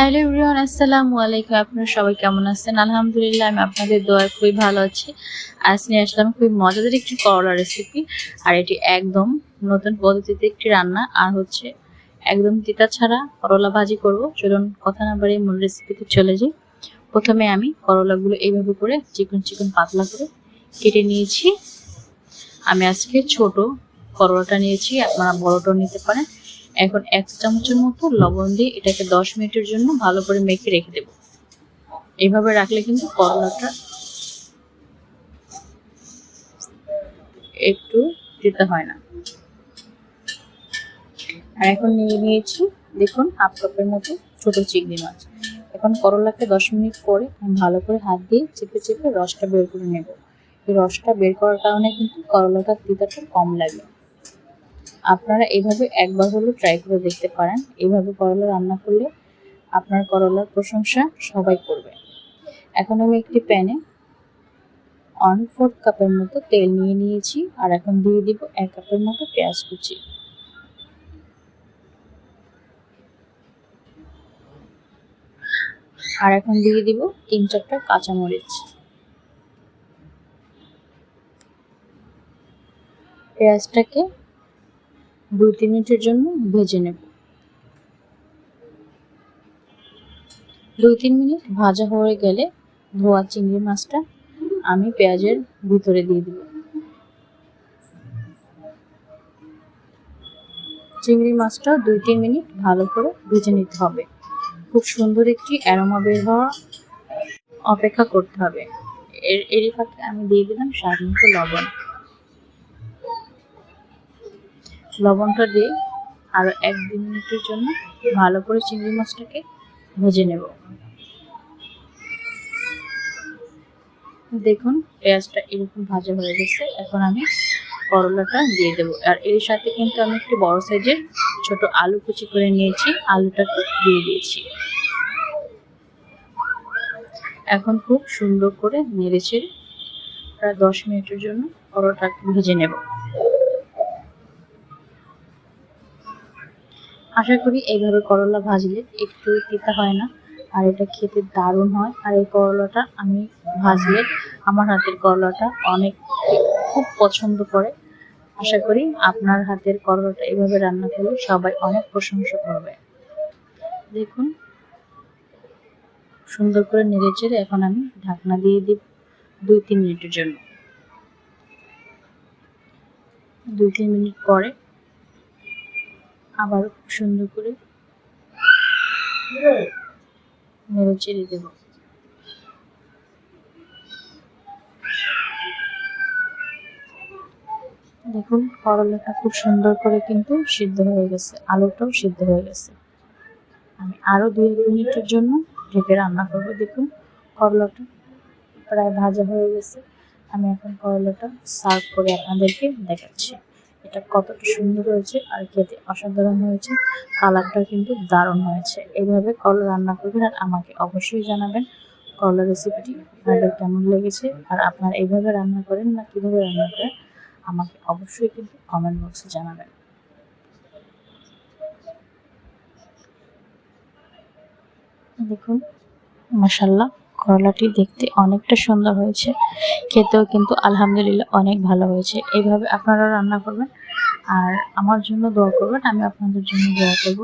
Hello everyone, আসসালামু আলাইকুম। আপনারা সবাই কেমন আছেন? আলহামদুলিল্লাহ, আমি আপনাদের দোয়ায় খুবই ভালো আছি। আজ নিয়ে আসলাম খুবই মজাদার একটি করলা রেসিপি আর এটি একদম নতুন পদ্ধতিতে একটি রান্না, আর হচ্ছে একদম তিতা ছাড়া করলা ভাজি করব। চলুন কথা না বাড়িয়ে মূল রেসিপিতে চলে যাই। প্রথমে আমি করলাগুলো এইভাবে করে চিকন চিকন পাতলা করে কেটে নিয়েছি। আমি আজকে ছোট করলাটা নিয়েছি, আপনারা বড়টাও নিতে পারেন। এখন এক চামচের মতো লবণ দিয়ে এটাকে দশ মিনিটের জন্য ভালো করে মেখে রেখে দেব। এইভাবে রাখলে কিন্তু করলাটা একটু দিতে হয় না। আর এখন নিয়ে নিয়েছি, দেখুন, হাফ কাপের মতো ছোট চিংড়ি মাছ। এখন করলাকে দশ মিনিট পরে ভালো করে হাত দিয়ে চেপে চেপে রসটা বের করে নেব। রসটা বের করার কারণে কিন্তু করলাটার তিতাটা কম লাগে। আপনারা এভাবে একবার হলেও ট্রাই করে দেখতে পারেন। এভাবে করলা রান্না করলে আপনার করলার প্রশংসা সবাই করবে। এখন আমি একটি প্যানে ওয়ান ফোর্থ কাপের মতো তেল নিয়ে নিয়েছি আর এখন দিয়ে দিব এক কাপের মতো পেঁয়াজ কুচি। আর এখন দিয়ে দিব তিন চারটা কাঁচামরিচ। পেঁয়াজটাকে দুই তিন মিনিটের জন্য ভেজে নেব। দুই তিন মিনিট ভাজা হয়ে গেলে ধোয়া চিংড়ি মাছটা আমি পেঁয়াজের ভিতরে দিয়ে দিব। চিংড়ি মাছটা দুই তিন মিনিট ভালো করে ভেজে নিতে হবে। খুব সুন্দর একটি অ্যারোমা বের হওয়া অপেক্ষা করতে হবে। এর এরই ফাঁকে আমি দিয়ে দিলাম স্বাদ লবণ। লবণটা দিয়ে আরও এক দু মিনিটের জন্য ভালো করে চিংড়ি মাছটাকে ভেজে নেব। দেখুন, পেঁয়াজটা এরকম ভাজা হয়ে গেছে। এখন আমি করলাটা দিয়ে দেবো। আর এর সাথে কিন্তু আমি একটু বড় সাইজের ছোট আলু কুচি করে নিয়েছি। আলুটাকে দিয়ে দিয়েছি। এখন খুব সুন্দর করে নেড়ে চেড়ে প্রায় দশ মিনিটের জন্য পরোটাকে ভেজে নেব। আশা করি এইভাবে করলা ভাজলে একটু তিতা হয় না। আর এটা খেতে দারুণ হয়। আর এই করলাটা আমি ভাজলে আমার হাতের করলাটা অনেক খুব পছন্দ করে। আশা করি আপনার হাতের করলাটা এভাবে রান্না করলে সবাই অনেক প্রশংসা করবে। দেখুন, সুন্দর করে নেড়ে চেড়ে এখন আমি ঢাকনা দিয়ে দিই দুই তিন মিনিটের জন্য। দুই তিন মিনিট পরে আবার সুন্দর করে নেড়ে চেড়ে দেব। দেখুন, করলাটা খুব সুন্দর করে কিন্তু সিদ্ধ হয়ে গেছে, আলুটাও সিদ্ধ হয়ে গেছে। আমি আরও দুই এক মিনিটের জন্য ঢেকে রান্না করব। দেখুন, করলাটা প্রায় ভাজা হয়ে গেছে। আমি এখন করলাটা সার্ভ করে আপনাদেরকে দেখাচ্ছি। এটা কতটা সুন্দর হয়েছে আর খেতে অসাধারণ হয়েছে। কালারটা কিন্তু দারুণ হয়েছে। এইভাবে করলা রান্না করবেন আর আমাকে অবশ্যই জানাবেন করলা রেসিপিটি আপনাদের কেমন লেগেছে আর আপনারা এইভাবে রান্না করেন না কীভাবে রান্না করেন, আমাকে অবশ্যই কিন্তু কমেন্ট বক্সে জানাবেন। দেখুন মাসাল্লাহ করলাটি দেখতে অনেকটা সুন্দর হয়েছে। খেতেও কিন্তু আলহামদুলিল্লাহ অনেক ভালো হয়েছে। এইভাবে আপনারা রান্না করবেন। আর আমার জন্য দোয়া করবেন, আমি আপনাদের জন্য দোয়া করব।